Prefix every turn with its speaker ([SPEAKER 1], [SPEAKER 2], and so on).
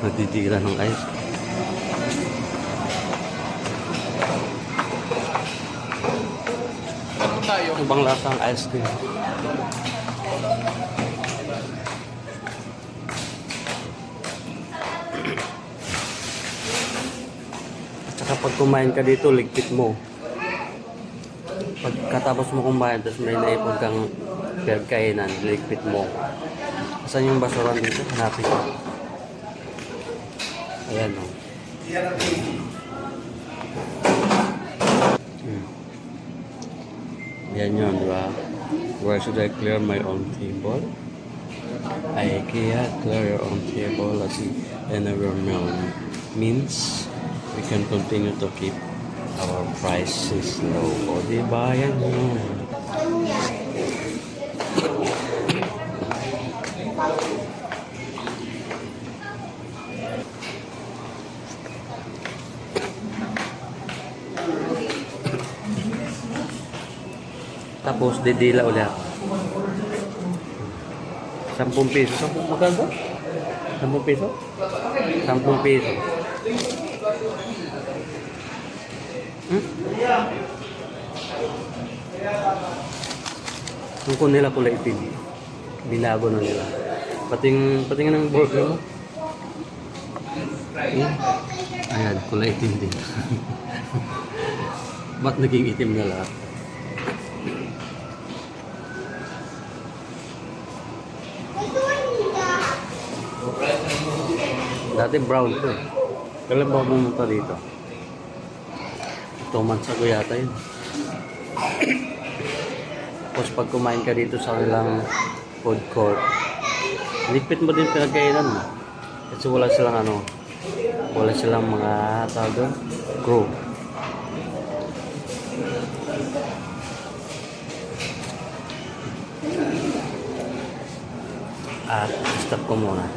[SPEAKER 1] Nadidira ng ice.
[SPEAKER 2] Tayo?
[SPEAKER 1] Ibang lasa ang ice cream. At saka pag kumain ka dito, ligpit mo. Pagkatapos mo kumain, tapos may naipon kang pinagkainan, ligpit mo. Saan yung basuran dito? Hanapin ko. Ayan o. Hmm. Yan yun, di ba? Where should I clear my own table? IKEA, clear your own table at your meal. Means we can continue to keep our prices low. O, di ba? Yan yun. Tapos, didila ulit ako. Sampung piso. Sampung magkano? Sampung piso? Sampung piso. Hmm? Yung ko nila kulay itim. Binago na nila. Pating, patingin ng burger mo. Hmm? Ayan, kulay itim din. Ba't naging itim na lahat? Dati brown to eh. Kailan ba pumunta dito? Two months ago yata yun. Tapos pag kumain ka dito sa kanilang food court, lipit mo din pinagkainan mo. Kasi wala silang ano, wala silang mga tawag doon, crew. At stop ko muna.